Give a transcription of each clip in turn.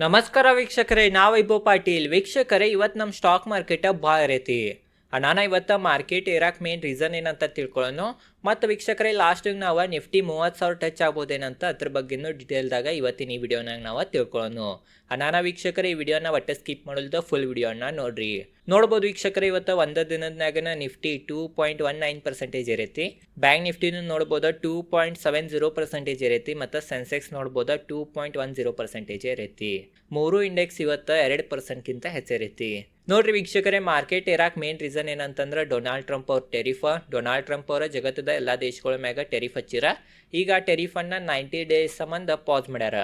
ನಮಸ್ಕಾರ ವೀಕ್ಷಕರೇ ನಾ ವೈಭವ್ ಪಾಟೀಲ್. ವೀಕ್ಷಕರೇ ಇವತ್ತು ನಮ್ಮ ಸ್ಟಾಕ್ ಮಾರ್ಕೆಟ್ ಭಾಳ ಐತಿ. ನಾನು ಇವತ್ತು ಮಾರ್ಕೆಟ್ ಏರಕ್ಕೆ ಮೇನ್ ರೀಸನ್ ಏನಂತ ತಿಳ್ಕೊಳ್ಳೋಣ ಮತ್ತು ವೀಕ್ಷಕರೇ ಲಾಸ್ಟಿಗೆ ನಾವು ನಿಫ್ಟಿ ಮೂವತ್ತು ಸಾವಿರ ಟಚ್ ಆಗ್ಬೋದೇನಂತ ಅದ್ರ ಬಗ್ಗೆನೂ ಡೀಟೇಲ್ದಾಗ ಇವತ್ತಿನ ಈ ವಿಡಿಯೋನಾಗ ನಾವು ತಿಳ್ಕೊಳ್ಳೋಣ. ಅನಾನ ವೀಕ್ಷಕರೇ, ಈ ವಿಡಿಯೋನ ಒಟ್ಟೆ ಸ್ಕಿಪ್ ಮಾಡೋಲ್ದ ಫುಲ್ ವಿಡಿಯೋನ ನೋಡ್ರಿ. ನೋಡ್ಬೋದು ವೀಕ್ಷಕರೇ, ಇವತ್ತು ಒಂದು ದಿನದಾಗನ Nifty two point one nine percentage ಇರೈತಿ bank ನಿಫ್ಟಿನೂ ನೋಡ್ಬೋದು two point seven zero percentage ಇರೈತಿ ಮತ್ತು ಸೆನ್ಸೆಕ್ಸ್ ನೋಡ್ಬೋದು two point one zero percentage ಇರೈತಿ ಮೂರು ಇಂಡೆಕ್ಸ್ ಇವತ್ತು ಎರಡು ಪರ್ಸೆಂಟ್ಗಿಂತ ಹೆಚ್ಚಿರೈತಿ ನೋಡ್ರಿ ವೀಕ್ಷಕರೇ ಮಾರ್ಕೆಟ್ ಇರಾಕ್ ಮೇನ್ ರೀಸನ್ ಏನಂತಂದ್ರೆ ಡೊನಾಲ್ಡ್ ಟ್ರಂಪ್ ಅವ್ರ ಟೆರಿಫಾ ಡೊನಾಲ್ಡ್ ಟ್ರಂಪ್ ಅವರ ಜಗತ್ತದ ಎಲ್ಲ ದೇಶಗಳ ಮ್ಯಾಗ ಟೆರಿಫ್ ಹಚ್ಚಿರ. ಈಗ ಟೆರಿಫನ್ನು ನೈಂಟಿ ಡೇಸ್ ಸಂಬಂಧ ಪಾಸ್ ಮಾಡ್ಯಾರ.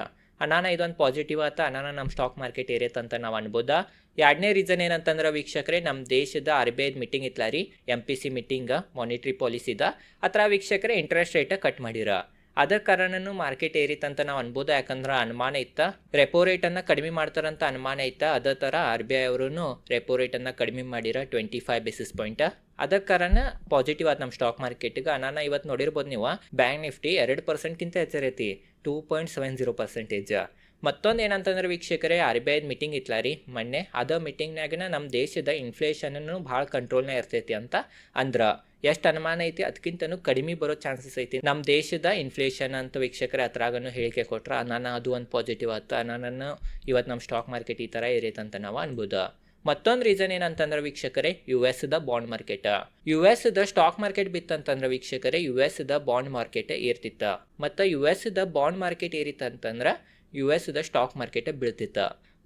ಅನಾನ ಇದೊಂದು ಪಾಸಿಟಿವ್ ಆತ. ಅನಾನ ನಮ್ಮ ಸ್ಟಾಕ್ ಮಾರ್ಕೆಟ್ ಏರೈತಂತ ನಾವು ಅನ್ಬೋದಾ. ಎರಡನೇ ರೀಸನ್ ಏನಂತಂದ್ರೆ ವೀಕ್ಷಕರೇ ನಮ್ಮ ದೇಶದ ಆರ್ ಬಿ ಐದು ಮೀಟಿಂಗ್ ಇತ್ತಲ್ಲ ರೀ ಪಿ ಸಿ ಮೀಟಿಂಗ್ ಮಾನಿಟ್ರಿ ಪಾಲಿಸಿದ ಅತ್ರ ವೀಕ್ಷಕರೇ ಇಂಟ್ರೆಸ್ಟ್ ರೇಟ್ ಕಟ್ ಮಾಡಿರ. ಅದರ ಕಾರಣನು ಮಾರ್ಕೆಟ್ ಏರಿತಂತ ನಾವು ಅನ್ಬೋದು. ಯಾಕಂದ್ರೆ ಅನುಮಾನ ಇತ್ತ. ರೆಪೋ ರೇಟನ್ನು ಕಡಿಮೆ ಮಾಡ್ತಾರಂತ ಅನುಮಾನ ಇತ್ತ. ಅದೇ ಥರ ಆರ್ ಬಿ ಐ ಅವರು ರೆಪೋ ರೇಟನ್ನು ಕಡಿಮೆ ಮಾಡಿರ ಟ್ವೆಂಟಿ ಫೈವ್ ಬೇಸಿಸ್ ಪಾಯಿಂಟ್ ಅದ ಕಾರಣ ಪಾಸಿಟಿವ್ ಆದ ನಮ್ಮ ಸ್ಟಾಕ್ ಮಾರ್ಕೆಟ್ಗೆ ನಾನು ಇವತ್ತು ನೋಡಿರ್ಬೋದು ನೀವು. ಬ್ಯಾಂಕ್ ನಿಫ್ಟಿ ಎರಡು ಪರ್ಸೆಂಟ್ಗಿಂತ ಹೆಚ್ಚರೈತಿ. Two point seven zero percentage ಮತ್ತೊಂದು ಏನಂತಂದ್ರೆ ವೀಕ್ಷಕರೇ ಆರ್ ಬಿ ಐದು ಮೀಟಿಂಗ್ ಇತ್ತಲ್ಲ ರೀ. ಮೊನ್ನೆ ಅದ ಮೀಟಿಂಗ್ನಾಗಿನ ನಮ್ಮ ದೇಶದ ಇನ್ಫ್ಲೇಷನನ್ನು ಭಾಳ ಕಂಟ್ರೋಲ್ನಾಗ ಇರ್ತೈತಿ ಅಂತ ಅಂದ್ರೆ ಎಷ್ಟು ಅನುಮಾನ ಐತಿ? ಅದಕ್ಕಿಂತನೂ ಕಡಿಮೆ ಬರೋ ಚಾನ್ಸಸ್ ಐತಿ. ನಮ್ಮ ದೇಶದ ಇನ್ಫ್ಲೇಷನ್ ಅಂತ ವೀಕ್ಷಕರ ಹತ್ರಾಗನು ಹೇಳಿಕೆ ಕೊಟ್ರ ನಾನು ಅದು ಒಂದು ಪಾಸಿಟಿವ್ ಆಯ್ತು ನಾನು ಇವತ್ತು ನಮ್ಮ ಸ್ಟಾಕ್ ಮಾರ್ಕೆಟ್ ಈ ಥರ ಇರೈತಂತ ನಾವು ಅನ್ಬೋದು. ಮತ್ತೊಂದು ರೀಸನ್ ಏನಂತಂದ್ರೆ ವೀಕ್ಷಕರೇ U S the bond market U S the stock market ಬಿತ್ತಂತಂದ್ರೆ ವೀಕ್ಷಕರೇ U S the bond market ಏರ್ತಿತ್ತ. ಮತ್ತು U S the bond market ಏರಿತ್ತಂತಂದ್ರೆ U S the stock market ಬೀಳ್ತಿತ್ತ.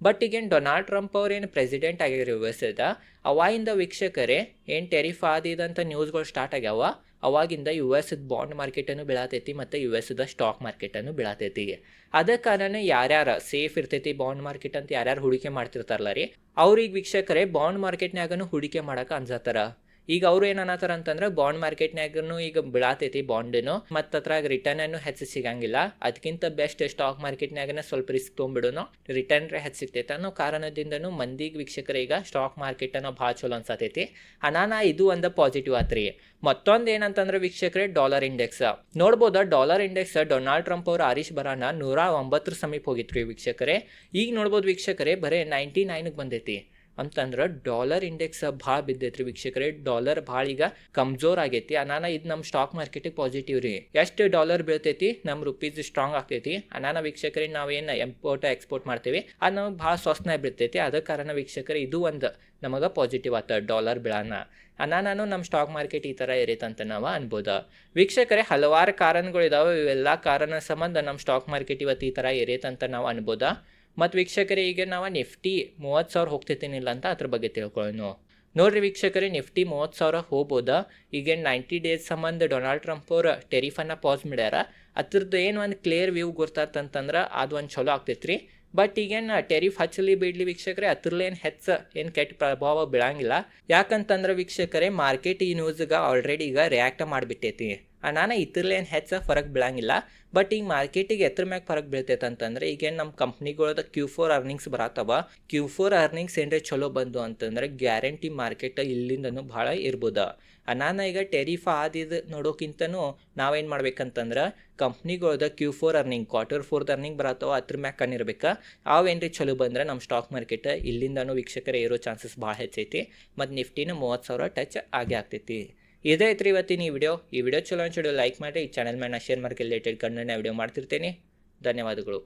But ಈಗೇನು ಡೊನಾಲ್ಡ್ ಟ್ರಂಪ್ ಅವ್ರೇನು ಪ್ರೆಸಿಡೆಂಟ್ ಆಗಿ ಯು ಎಸ್ ಅವಾಗಿಂದ ವೀಕ್ಷಕರೇ, ಏನು tariff ಆದಿದಂಥ ನ್ಯೂಸ್ಗಳು ಸ್ಟಾರ್ಟ್ ಆಗ್ಯಾವ? ಅವಾಗಿಂದ ಯು ಎಸ್ ಬಾಂಡ್ ಮಾರ್ಕೆಟನ್ನು ಬೀಳತೈತಿ ಮತ್ತು ಯು ಎಸ್ ಸ್ಟಾಕ್ ಮಾರ್ಕೆಟನ್ನು ಬೀಳತೈತಿ. ಅದ ಕಾರಣ ಯಾರ್ಯಾರ ಸೇಫ್ ಇರ್ತೈತಿ ಬಾಂಡ್ ಮಾರ್ಕೆಟ್ ಅಂತ ಯಾರ್ಯಾರು ಹೂಡಿಕೆ ಮಾಡ್ತಿರ್ತಾರಲ್ಲ ರೀ, ಅವ್ರಿಗೆ ವೀಕ್ಷಕರೇ ಬಾಂಡ್ ಮಾರ್ಕೆಟ್ನಾಗನು ಹೂಡಿಕೆ ಮಾಡಕ್ಕೆ ಅನ್ಸತ್ತಾರ? ಈಗ ಅವ್ರು ಏನು ಅಂತಂದ್ರೆ ಬಾಂಡ್ ಮಾರ್ಕೆಟ್ನಾಗೂ ಈಗ ಬೀಳತೈತಿ ಬಾಂಡನು ಮತ್ತು ಅದ್ರಾಗ ರಿಟರ್ನ್ ಅನ್ನು ಹೆಚ್ಚು ಸಿಗಂಗಿಲ್ಲ. ಅದಕ್ಕಿಂತ ಬೆಸ್ಟ್ ಸ್ಟಾಕ್ ಮಾರ್ಕೆಟ್ನಾಗನ ಸ್ವಲ್ಪ ರಿಸ್ಕ್ ತೊಗೊಂಡ್ಬಿಡೋನು. ರಿಟರ್ನ್ ಹೆಚ್ಚು ಸಿಗ್ತೈತೆ ಅನ್ನೋ ಕಾರಣದಿಂದನು ಮಂದಿಗೆ ವೀಕ್ಷಕರ ಈಗ ಸ್ಟಾಕ್ ಮಾರ್ಕೆಟ್ ಅನ್ನೋ ಭಾಳ ಚಲೋ ಅನ್ಸತೈತಿ. ಅನಾನ ಇದು ಒಂದು ಪಾಸಿಟಿವ್ ಆತ್ರಿ. ಮತ್ತೊಂದು ಏನಂತಂದ್ರೆ ವೀಕ್ಷಕರೇ ಡಾಲರ್ ಇಂಡೆಕ್ಸ್ ನೋಡ್ಬೋದ ಡಾಲರ್ ಇಂಡೆಕ್ಸ್ ಡೊನಾಲ್ಡ್ ಟ್ರಂಪ್ ಅವ್ರ ಆರೀಶ್ ಬರಾನ ನೂರ ಒಂಬತ್ತರ ಸಮೀಪ ಹೋಗಿತ್ರಿ ವೀಕ್ಷಕರೇ. ಈಗ ನೋಡ್ಬೋದು ವೀಕ್ಷಕರೇ, ಬರೀ ನೈಂಟಿ ನೈನ್ಗೆ ಬಂದೈತಿ. ಅಂತಂದ್ರೆ ಡಾಲರ್ ಇಂಡೆಕ್ಸ್ ಭಾಳ ಬಿದ್ದೈತ್ರಿ ವೀಕ್ಷಕರೇ. ಡಾಲರ್ ಭಾಳ ಈಗ ಕಮ್ಜೋರ್ ಆಗೈತಿ. ಅನಾನ ಇದು ನಮ್ಮ ಸ್ಟಾಕ್ ಮಾರ್ಕೆಟಿಗೆ ಪಾಸಿಟಿವ್ ರೀ. ಎಷ್ಟು ಡಾಲರ್ ಬೀಳ್ತೈತಿ? ನಮ್ಮ ರುಪೀಸ್ ಸ್ಟ್ರಾಂಗ್ ಆಗ್ತೈತಿ. ಅನಾನ ವೀಕ್ಷಕರೇ ನಾವೇನು ಇಂಪೋರ್ಟ್ ಎಕ್ಸ್ಪೋರ್ಟ್ ಮಾಡ್ತೀವಿ. ಅದು ನಮಗೆ ಭಾಳ ಸ್ವಸ್ನ ಬೀಳ್ತೈತಿ. ಅದ ಕಾರಣ ವೀಕ್ಷಕರೇ, ಇದು ಒಂದು ನಮಗೆ ಪಾಸಿಟಿವ್ ಆತ ಡಾಲರ್ ಬೀಳಾನ. ಅನಾನು ನಮ್ಮ ಸ್ಟಾಕ್ ಮಾರ್ಕೆಟ್ ಈ ಥರ ಅಂತ ನಾವು ಅನ್ಬೋದು. ವೀಕ್ಷಕರೇ, ಹಲವಾರು ಕಾರಣಗಳಿದಾವೆ. ಇವೆಲ್ಲ ಕಾರಣ ಸಂಬಂಧ ನಮ್ಮ ಸ್ಟಾಕ್ ಮಾರ್ಕೆಟ್ ಇವತ್ತು ಈ ಥರ ಇರೈತಂತ ನಾವು ಅನ್ಬೋದಾ. ಮತ್ತು ವೀಕ್ಷಕರೇ, ಈಗ ನಾವು ನಿಫ್ಟಿ ಮೂವತ್ತು ಸಾವಿರ ಹೋಗ್ತೈತೇನಿಲ್ಲ ಅಂತ ಅದ್ರ ಬಗ್ಗೆ ತಿಳ್ಕೊಳ್ಳೋಣ ನೋಡ್ರಿ ವೀಕ್ಷಕರೇ, ನಿಫ್ಟಿ ಮೂವತ್ತು ಸಾವಿರ ಹೋಗ್ಬೋದಾ? ಈಗೇನು ನೈಂಟಿ ಡೇಸ್ ಸಂಬಂಧ ಡೊನಾಲ್ಡ್ ಟ್ರಂಪ್ ಅವ್ರ ಟೆರಿಫನ್ನ ಪಾಸ್ ಮಾಡ್ಯಾರ. ಅದ್ರದ್ದು ಏನು ಒಂದು ಕ್ಲಿಯರ್ ವ್ಯೂ ಗೊತ್ತಾತಂತಂದ್ರೆ ಅದು ಒಂದು ಚಲೋ ಆಗ್ತೈತೆ ರೀ ಬಟ್ ಈಗೇನು ಟೆರಿಫ್ ಹಚ್ಚಲಿ ಬಿಡ್ಲಿ ವೀಕ್ಷಕರೇ ಅದ್ರಲ್ಲೇನು ಹೆಚ್ಚ, ಏನು ಕೆಟ್ಟ ಪ್ರಭಾವ ಬೀಳಂಗಿಲ್ಲ. ಯಾಕಂತಂದ್ರೆ ವೀಕ್ಷಕರೇ ಮಾರ್ಕೆಟ್ ಈ ನ್ಯೂಸ್ಗೆ ಆಲ್ರೆಡಿ ಈಗ ರಿಯಾಕ್ಟ್ ಮಾಡಿಬಿಟ್ಟೈತಿ. ನಾನು ಇದ್ರಲ್ಲೇನು ಹೆಚ್ಚು ಫರಕ್ ಬೀಳಂಗಿಲ್ಲ. ಬಟ್ ಈಗ ಮಾರ್ಕೆಟಿಗೆ ಎತ್ರ ಮ್ಯಾಗ ಫರಕ್ ಬೀಳ್ತೈತೆ ಅಂತಂದ್ರೆ ಈಗೇನು ನಮ್ಮ ಕಂಪ್ನಿಗಳದ ಕ್ಯೂ ಫೋರ್ ಅರ್ನಿಂಗ್ಸ್ ಬರತ್ತವ. ಕ್ಯೂ ಫೋರ್ ಅರ್ನಿಂಗ್ಸ್ ಏನ್ರೆ ಚಲೋ ಬಂದು ಅಂತಂದ್ರೆ ಗ್ಯಾರಂಟಿ ಮಾರ್ಕೆಟ್ ಇಲ್ಲಿಂದನು ಭಾಳ ಇರ್ಬೋದು. ನಾನು ಈಗ ಟೆರಿಫ್ ಆದಿದ್ದು ನೋಡೋಕ್ಕಿಂತನೂ ನಾವೇನು ಮಾಡ್ಬೇಕಂತಂದ್ರೆ ಕಂಪ್ನಿಗಳದ Q four earning quarter four earning ಬರತ್ತವ ಅದ್ರ ಮ್ಯಾಗ ಕಣ್ಣಿರ್ಬೇಕು ಅವೇನ್ರಿ ಚಲೋ ಬಂದ್ರೆ ನಮ್ಮ ಸ್ಟಾಕ್ ಮಾರ್ಕೆಟ್ ಇಲ್ಲಿಂದನೂ ವೀಕ್ಷಕರೇ ಇರೋ ಚಾನ್ಸಸ್ ಭಾಳ ಹೆಚ್ಚೈತಿ. ಮತ್ತು ನಿಫ್ಟಿನ ಮೂವತ್ತು ಸಾವಿರ ಟಚ್ ಆಗೇ ಆಗ್ತೈತಿ. ಇದೇ ಐತ್ರಿ ಇವತ್ತಿನ ಈ ವಿಡಿಯೋ ಈ ವಿಡಿಯೋ ಚಲೋ ಅನ್ಸಿಡೋ ಲೈಕ್ ಮಾಡಿ ಈ ಚಾನಲ್ ಮೇಲೆ share market related Kannada video ಮಾಡ್ತಿರ್ತೀನಿ. ಧನ್ಯವಾದಗಳು.